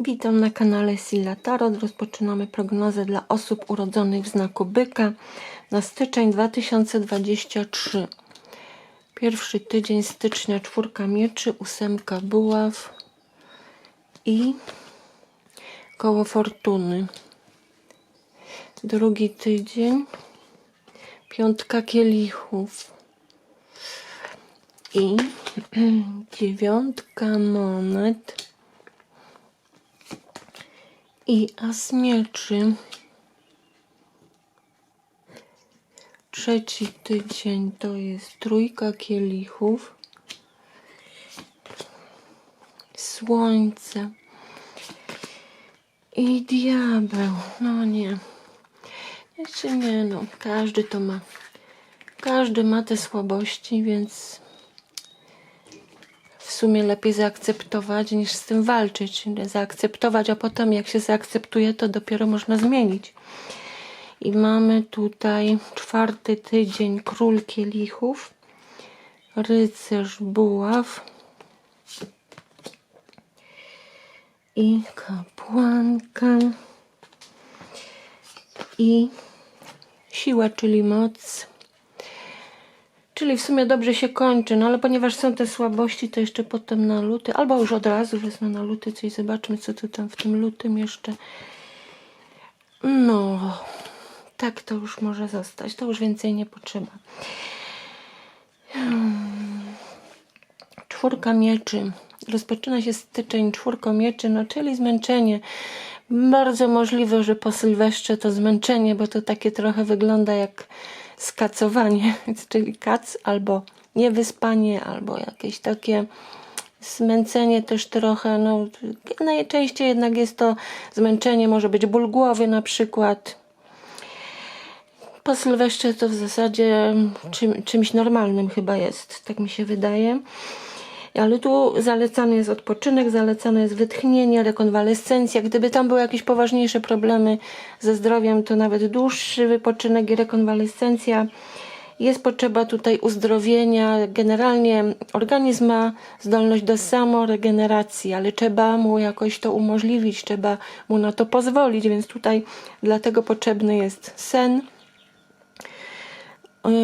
Witam na kanale Silla Tarot. Rozpoczynamy prognozę dla osób urodzonych w znaku byka na styczeń 2023. Pierwszy tydzień stycznia czwórka mieczy, ósemka buław i koło fortuny. Drugi tydzień piątka kielichów i dziewiątka monet i as mieczy. Trzeci tydzień to jest trójka kielichów, słońce i diabeł. No nie. Jeszcze nie, no. Każdy to ma. Każdy ma te słabości, więc w sumie lepiej zaakceptować niż z tym walczyć. Zaakceptować, a potem jak się zaakceptuje, to dopiero można zmienić. I mamy tutaj czwarty tydzień król kielichów, rycerz buław i kapłanka i siła, czyli moc. Czyli w sumie dobrze się kończy, no ale ponieważ są te słabości, to jeszcze potem na luty, albo już od razu wezmę na luty coś, zobaczmy co tu tam w tym lutym jeszcze. No, tak to już może zostać, to już więcej nie potrzeba. Hmm. Czwórka mieczy. Rozpoczyna się styczeń czwórką mieczy, no czyli zmęczenie. Bardzo możliwe, że po Sylwestrze to zmęczenie, bo to takie trochę wygląda jak skacowanie, czyli kac albo niewyspanie, albo jakieś takie zmęczenie też trochę, no najczęściej jednak jest to zmęczenie, może być ból głowy na przykład. Po Sylwestrze to w zasadzie czym, czymś normalnym chyba jest, tak mi się wydaje. Ale tu zalecany jest odpoczynek, zalecane jest wytchnienie, rekonwalescencja. Gdyby tam były jakieś poważniejsze problemy ze zdrowiem, to nawet dłuższy wypoczynek i rekonwalescencja. Jest potrzeba tutaj uzdrowienia. Generalnie organizm ma zdolność do samoregeneracji, ale trzeba mu jakoś to umożliwić, trzeba mu na to pozwolić, więc tutaj dlatego potrzebny jest sen,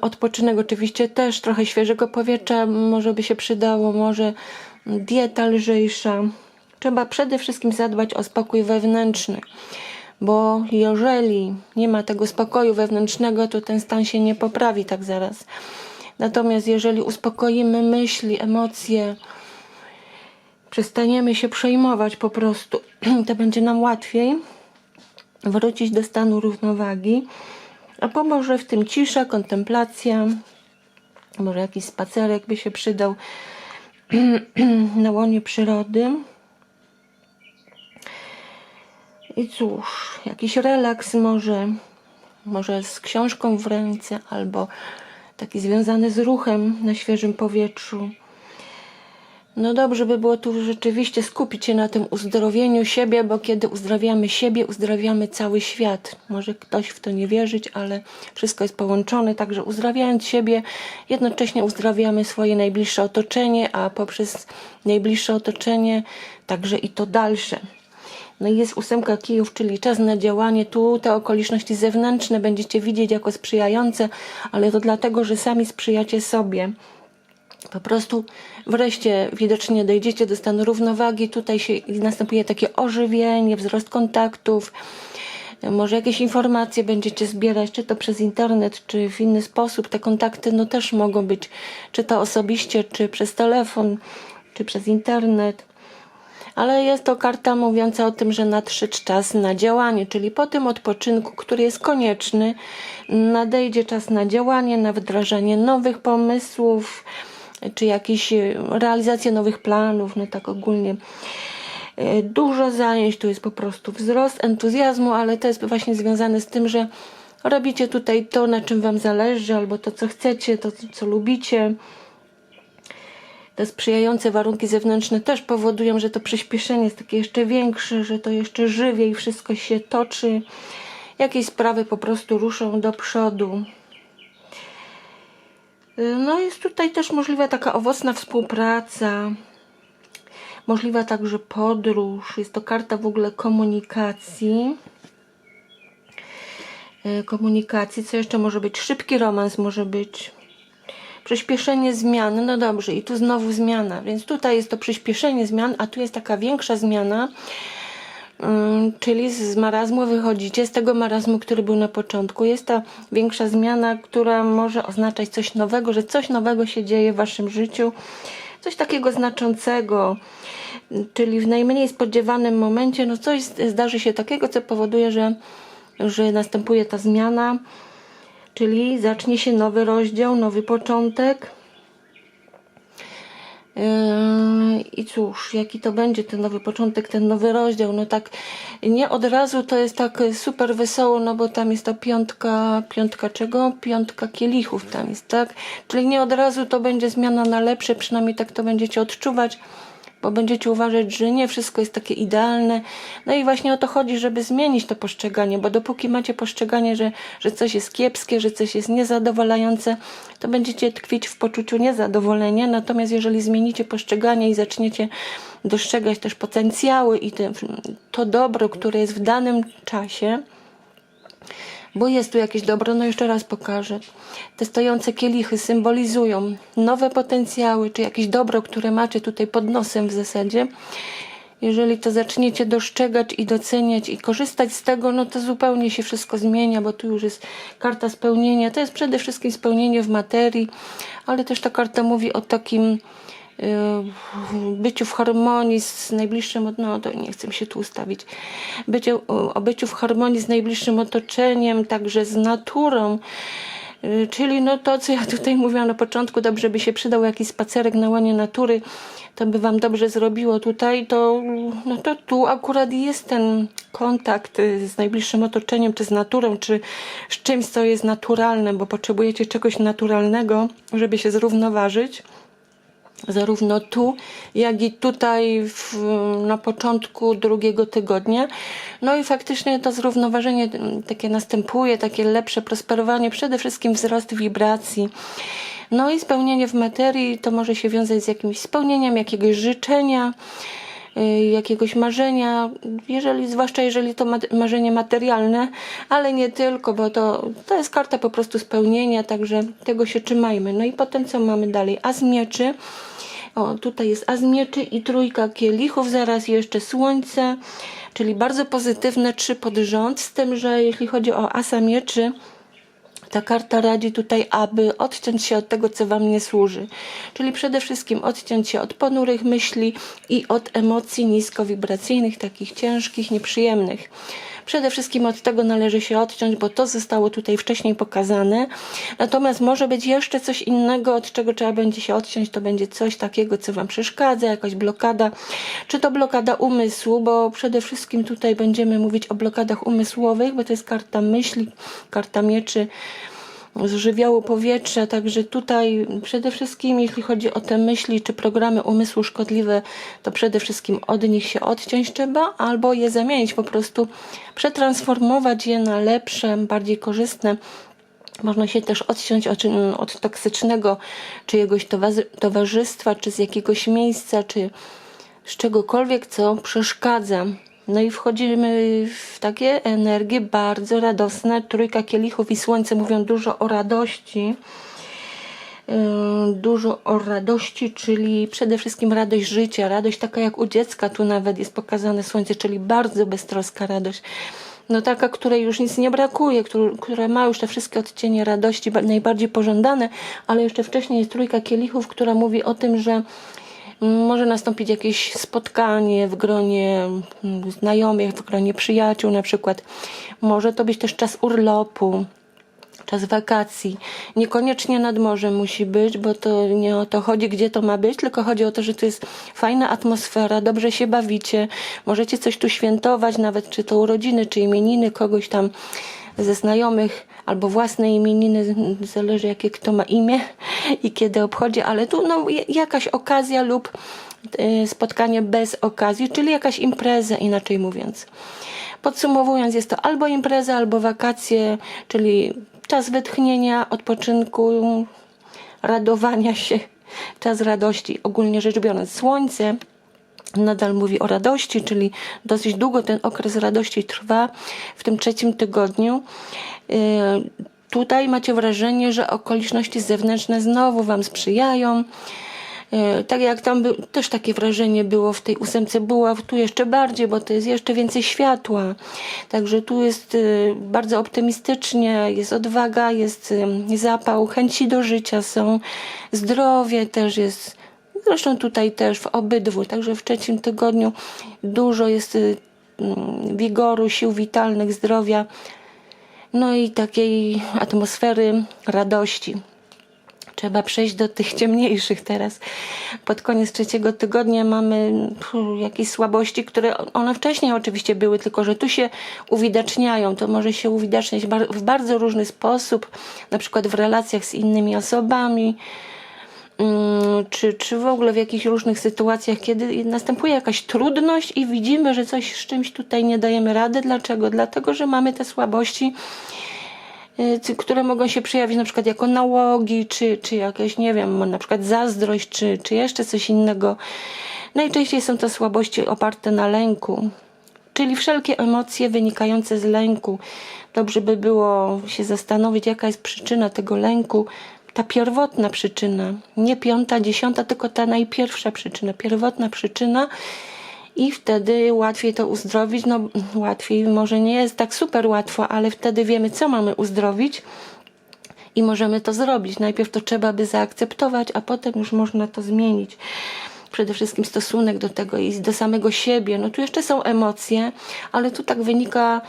Odpoczynek oczywiście też, trochę świeżego powietrza może by się przydało, może dieta lżejsza. Trzeba przede wszystkim zadbać o spokój wewnętrzny, bo jeżeli nie ma tego spokoju wewnętrznego, to ten stan się nie poprawi tak zaraz. Natomiast jeżeli uspokoimy myśli, emocje, przestaniemy się przejmować po prostu, to będzie nam łatwiej wrócić do stanu równowagi a pomoże w tym cisza, kontemplacja, może jakiś spacerek by się przydał na łonie przyrody. I cóż, jakiś relaks może, może z książką w ręce, albo taki związany z ruchem na świeżym powietrzu. No dobrze by było tu rzeczywiście skupić się na tym uzdrowieniu siebie, bo kiedy uzdrawiamy siebie, uzdrawiamy cały świat. Może ktoś w to nie wierzyć, ale wszystko jest połączone, także uzdrawiając siebie, jednocześnie uzdrawiamy swoje najbliższe otoczenie, a poprzez najbliższe otoczenie także i to dalsze. No i jest ósemka kijów, czyli czas na działanie. Tu te okoliczności zewnętrzne będziecie widzieć jako sprzyjające, ale to dlatego, że sami sprzyjacie sobie. Po prostu wreszcie widocznie dojdziecie do stanu równowagi. Tutaj się następuje takie ożywienie, wzrost kontaktów. Może jakieś informacje będziecie zbierać, czy to przez internet, czy w inny sposób. Te kontakty no też mogą być, czy to osobiście, czy przez telefon, czy przez internet. Ale jest to karta mówiąca o tym, że nadszedł czas na działanie, czyli po tym odpoczynku, który jest konieczny, nadejdzie czas na działanie, na wdrażanie nowych pomysłów, czy jakieś e, realizację nowych planów, no tak ogólnie. E, dużo zajęć, tu jest po prostu wzrost entuzjazmu, ale to jest właśnie związane z tym, że robicie tutaj to, na czym Wam zależy, albo to, co chcecie, to, co lubicie. Te sprzyjające warunki zewnętrzne też powodują, że to przyspieszenie jest takie jeszcze większe, że to jeszcze żywiej wszystko się toczy. Jakieś sprawy po prostu ruszą do przodu. No jest tutaj też możliwa taka owocna współpraca. Możliwa także podróż. Jest to karta w ogóle komunikacji. E, Komunikacji. Co jeszcze może być? Szybki romans może być. Przyspieszenie zmian. No dobrze, i tu znowu zmiana. Więc tutaj jest to przyspieszenie zmian, a tu jest taka większa zmiana. Ym, Czyli z marazmu wychodzicie, z tego marazmu, który był na początku. Jest ta większa zmiana, która może oznaczać coś nowego, że coś nowego się dzieje w waszym życiu, coś takiego znaczącego, czyli w najmniej spodziewanym momencie, no coś zdarzy się takiego, co powoduje, że, że następuje ta zmiana, czyli zacznie się nowy rozdział, nowy początek. Yy, I cóż, jaki to będzie ten nowy początek, ten nowy rozdział? No tak, nie od razu to jest tak super wesoło, no bo tam jest ta piątka, piątka czego? Piątka kielichów tam jest, tak? Czyli nie od razu to będzie zmiana na lepsze, przynajmniej tak to będziecie odczuwać, bo będziecie uważać, że nie wszystko jest takie idealne. No i właśnie o to chodzi, żeby zmienić to postrzeganie, bo dopóki macie postrzeganie, że, że coś jest kiepskie, że coś jest niezadowalające, to będziecie tkwić w poczuciu niezadowolenia. Natomiast jeżeli zmienicie postrzeganie i zaczniecie dostrzegać też potencjały i te, to dobro, które jest w danym czasie, bo jest tu jakieś dobro, no jeszcze raz pokażę. Te stojące kielichy symbolizują nowe potencjały, czy jakieś dobro, które macie tutaj pod nosem w zasadzie. Jeżeli to zaczniecie dostrzegać i doceniać i korzystać z tego, no to zupełnie się wszystko zmienia, bo tu już jest karta spełnienia. To jest przede wszystkim spełnienie w materii, ale też ta karta mówi o takim byciu w harmonii z najbliższym, od- no to nie chcę się tu ustawić, byciu, o byciu w harmonii z najbliższym otoczeniem, także z naturą. Y, Czyli no to, co ja tutaj mówiłam na początku, dobrze by się przydał jakiś spacerek na łonie natury, to by wam dobrze zrobiło tutaj, to, no to tu akurat jest ten kontakt z najbliższym otoczeniem, czy z naturą, czy z czymś, co jest naturalne, bo potrzebujecie czegoś naturalnego, żeby się zrównoważyć zarówno tu, jak i tutaj w, na początku drugiego tygodnia. No i faktycznie to zrównoważenie takie następuje, takie lepsze prosperowanie, przede wszystkim wzrost wibracji. No i spełnienie w materii to może się wiązać z jakimś spełnieniem jakiegoś życzenia, jakiegoś marzenia, jeżeli, zwłaszcza jeżeli to ma- marzenie materialne, ale nie tylko, bo to, to jest karta po prostu spełnienia, także tego się trzymajmy. No i potem co mamy dalej? As mieczy. O, tutaj jest as mieczy i trójka kielichów, zaraz jeszcze słońce, czyli bardzo pozytywne trzy pod rząd, z tym, że jeśli chodzi o asa mieczy, ta karta radzi tutaj, aby odciąć się od tego, co Wam nie służy. Czyli przede wszystkim odciąć się od ponurych myśli i od emocji niskowibracyjnych, takich ciężkich, nieprzyjemnych. Przede wszystkim od tego należy się odciąć, bo to zostało tutaj wcześniej pokazane. Natomiast może być jeszcze coś innego, od czego trzeba będzie się odciąć. To będzie coś takiego, co Wam przeszkadza, jakaś blokada. Czy to blokada umysłu, bo przede wszystkim tutaj będziemy mówić o blokadach umysłowych, bo to jest karta myśli, karta mieczy żywiołu powietrza, także tutaj przede wszystkim jeśli chodzi o te myśli czy programy umysłu szkodliwe, to przede wszystkim od nich się odciąć trzeba albo je zamienić, po prostu przetransformować je na lepsze, bardziej korzystne. Można się też odciąć od, od toksycznego czyjegoś towarzystwa, czy z jakiegoś miejsca, czy z czegokolwiek, co przeszkadza. No i wchodzimy w takie energie bardzo radosne. Trójka kielichów i słońce mówią dużo o radości. Yy, Dużo o radości, czyli przede wszystkim radość życia, radość taka jak u dziecka, tu nawet jest pokazane słońce, czyli bardzo beztroska radość. No taka, której już nic nie brakuje, któr- która ma już te wszystkie odcienie radości, ba- najbardziej pożądane, ale jeszcze wcześniej jest trójka kielichów, która mówi o tym, że może nastąpić jakieś spotkanie w gronie mm, znajomych, w gronie przyjaciół na przykład. Może to być też czas urlopu, czas wakacji. Niekoniecznie nad morzem musi być, bo to nie o to chodzi, gdzie to ma być, tylko chodzi o to, że tu jest fajna atmosfera, dobrze się bawicie, możecie coś tu świętować, nawet czy to urodziny, czy imieniny kogoś tam ze znajomych, albo własne imieniny, zależy jakie kto ma imię i kiedy obchodzi, ale tu no, jakaś okazja lub y, spotkanie bez okazji, czyli jakaś impreza, inaczej mówiąc. Podsumowując, jest to albo impreza, albo wakacje, czyli czas wytchnienia, odpoczynku, radowania się, czas radości, ogólnie rzecz biorąc. Słońce nadal mówi o radości, czyli dosyć długo ten okres radości trwa w tym trzecim tygodniu. Yy, Tutaj macie wrażenie, że okoliczności zewnętrzne znowu Wam sprzyjają. Yy, Tak jak tam by, też takie wrażenie było w tej ósemce buław, tu jeszcze bardziej, bo to jest jeszcze więcej światła. Także tu jest yy, bardzo optymistycznie, jest odwaga, jest zapał, chęci do życia są, zdrowie też jest. Zresztą tutaj też w obydwu, także w trzecim tygodniu dużo jest y, mm, wigoru, sił witalnych, zdrowia, no i takiej atmosfery radości. Trzeba przejść do tych ciemniejszych teraz. Pod koniec trzeciego tygodnia mamy jakieś słabości, które one wcześniej oczywiście były, tylko że tu się uwidaczniają. To może się uwidaczniać w bardzo różny sposób, na przykład w relacjach z innymi osobami, czy, czy w ogóle w jakichś różnych sytuacjach, kiedy następuje jakaś trudność i widzimy, że coś z czymś tutaj nie dajemy rady. Dlaczego? Dlatego, że mamy te słabości, y, które mogą się przejawić na przykład jako nałogi, czy, czy jakieś, nie wiem, na przykład zazdrość, czy, czy jeszcze coś innego. Najczęściej są to słabości oparte na lęku, czyli wszelkie emocje wynikające z lęku. Dobrze by było się zastanowić, jaka jest przyczyna tego lęku, ta pierwotna przyczyna, nie piąta, dziesiąta, tylko ta najpierwsza przyczyna, pierwotna przyczyna i wtedy łatwiej to uzdrowić. No łatwiej, może nie jest tak super łatwo, ale wtedy wiemy, co mamy uzdrowić i możemy to zrobić. Najpierw to trzeba by zaakceptować, a potem już można to zmienić. Przede wszystkim stosunek do tego i do samego siebie. No tu jeszcze są emocje, ale tu tak wynika,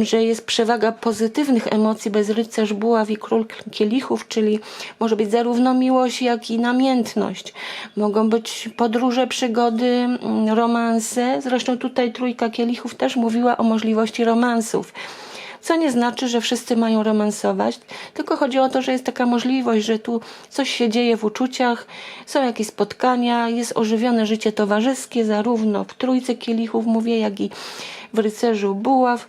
że jest przewaga pozytywnych emocji bez rycerz buław i król kielichów, czyli może być zarówno miłość, jak i namiętność. Mogą być podróże, przygody, mm, romanse. Zresztą tutaj trójka kielichów też mówiła o możliwości romansów. Co nie znaczy, że wszyscy mają romansować, tylko chodzi o to, że jest taka możliwość, że tu coś się dzieje w uczuciach, są jakieś spotkania, jest ożywione życie towarzyskie, zarówno w trójce kielichów mówię, jak i w rycerzu buław.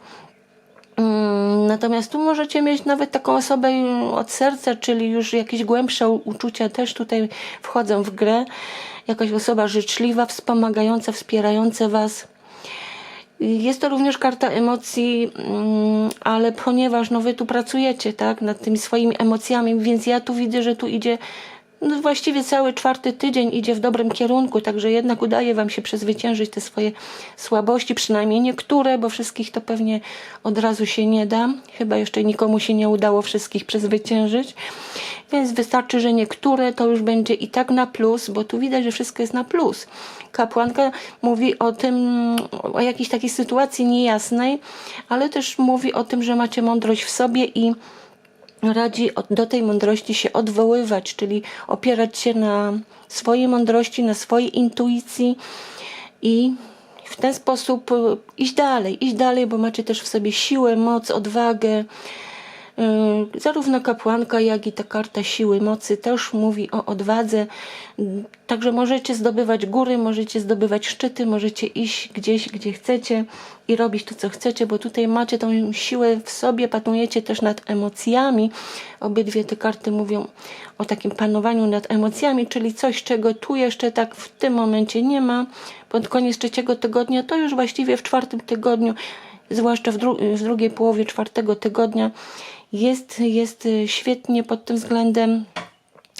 Mm, Natomiast tu możecie mieć nawet taką osobę od serca, czyli już jakieś głębsze uczucia też tutaj wchodzą w grę. Jakaś osoba życzliwa, wspomagająca, wspierająca Was. Jest to również karta emocji, mm, ale ponieważ no wy tu pracujecie, tak, nad tymi swoimi emocjami, więc ja tu widzę, że tu idzie no właściwie cały czwarty tydzień idzie w dobrym kierunku, także jednak udaje wam się przezwyciężyć te swoje słabości, przynajmniej niektóre, bo wszystkich to pewnie od razu się nie da. Chyba jeszcze nikomu się nie udało wszystkich przezwyciężyć. Więc wystarczy, że niektóre to już będzie i tak na plus, bo tu widać, że wszystko jest na plus. Kapłanka mówi o tym, o jakiejś takiej sytuacji niejasnej, ale też mówi o tym, że macie mądrość w sobie i radzi do tej mądrości się odwoływać, czyli opierać się na swojej mądrości, na swojej intuicji i w ten sposób y, iść dalej, iść dalej, bo macie też w sobie siłę, moc, odwagę. Y, Zarówno kapłanka, jak i ta karta siły mocy też mówi o odwadze. Także możecie zdobywać góry, możecie zdobywać szczyty, możecie iść gdzieś, gdzie chcecie i robić to, co chcecie, bo tutaj macie tą siłę w sobie, panujecie też nad emocjami. Obydwie te karty mówią o takim panowaniu nad emocjami, czyli coś, czego tu jeszcze tak w tym momencie nie ma. Pod koniec trzeciego tygodnia, to już właściwie w czwartym tygodniu zwłaszcza w, dru- w drugiej połowie czwartego tygodnia, jest, jest y, świetnie pod tym względem,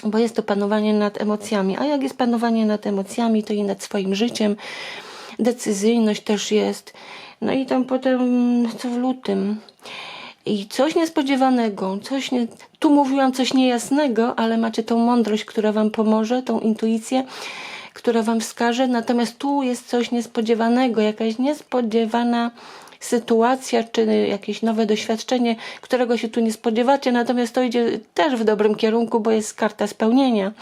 bo jest to panowanie nad emocjami. A jak jest panowanie nad emocjami, to i nad swoim życiem. Decyzyjność też jest. No i tam potem, co w lutym. I coś niespodziewanego, coś nie... tu mówiłam coś niejasnego, ale macie tą mądrość, która wam pomoże, tą intuicję, która wam wskaże. Natomiast tu jest coś niespodziewanego, jakaś niespodziewana sytuacja, czy jakieś nowe doświadczenie, którego się tu nie spodziewacie, natomiast to idzie też w dobrym kierunku, bo jest karta spełnienia.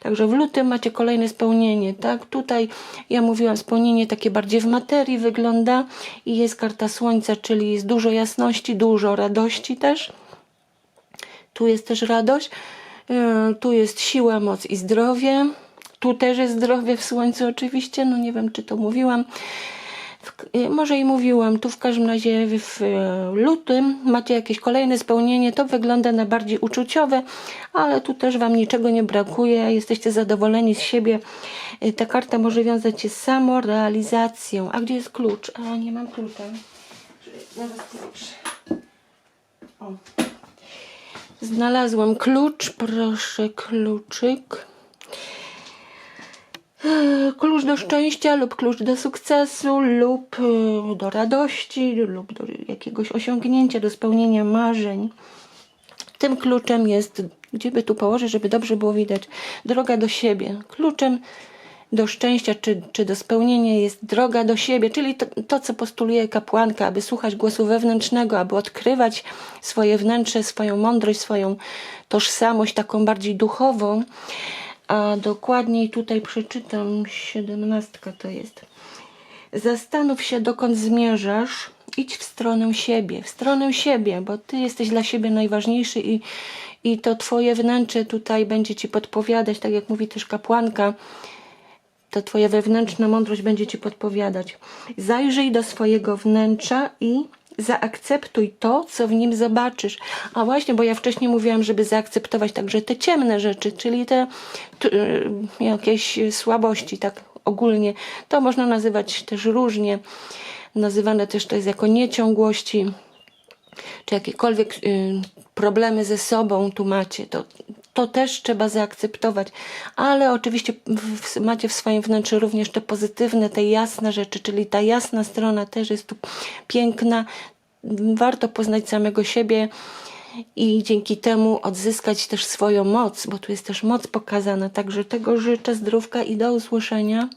Także w lutym macie kolejne spełnienie, tak? Tutaj ja mówiłam, spełnienie takie bardziej w materii wygląda i jest karta słońca, czyli jest dużo jasności, dużo radości też. Tu jest też radość, yy, tu jest siła, moc i zdrowie. Tu też jest zdrowie w słońcu oczywiście, no nie wiem czy to mówiłam. Y, może i mówiłam, tu w każdym razie w, lutym macie jakieś kolejne spełnienie, to wygląda na bardziej uczuciowe, ale tu też Wam niczego nie brakuje, jesteście zadowoleni z siebie. Y, Ta karta może wiązać się z samorealizacją. A gdzie jest klucz? A, nie mam klucza. Zaraz. O. Znalazłam klucz, proszę, kluczyk. Klucz do szczęścia lub klucz do sukcesu lub e, do radości lub do jakiegoś osiągnięcia, do spełnienia marzeń. Tym kluczem jest, gdzie by tu położyć, żeby dobrze było widać, droga do siebie. Kluczem do szczęścia czy, czy do spełnienia jest droga do siebie, czyli to, to, co postuluje kapłanka, aby słuchać głosu wewnętrznego, aby odkrywać swoje wnętrze, swoją mądrość, swoją tożsamość taką bardziej duchową. A dokładniej tutaj przeczytam, siedemnastka to jest. Zastanów się, dokąd zmierzasz. Idź w stronę siebie, w stronę siebie, bo ty jesteś dla siebie najważniejszy i, i to twoje wnętrze tutaj będzie ci podpowiadać, tak jak mówi też kapłanka, to twoja wewnętrzna mądrość będzie ci podpowiadać. Zajrzyj do swojego wnętrza i zaakceptuj to, co w nim zobaczysz. A właśnie, bo ja wcześniej mówiłam, żeby zaakceptować także te ciemne rzeczy, czyli te y, jakieś słabości, tak ogólnie. To można nazywać też różnie. Nazywane też to jest jako nieciągłości, czy jakiekolwiek y, problemy ze sobą tu macie, to, to też trzeba zaakceptować. Ale oczywiście w, macie w swoim wnętrzu również te pozytywne, te jasne rzeczy, czyli ta jasna strona też jest tu piękna. Warto poznać samego siebie i dzięki temu odzyskać też swoją moc, bo tu jest też moc pokazana. Także tego życzę zdrówka i do usłyszenia.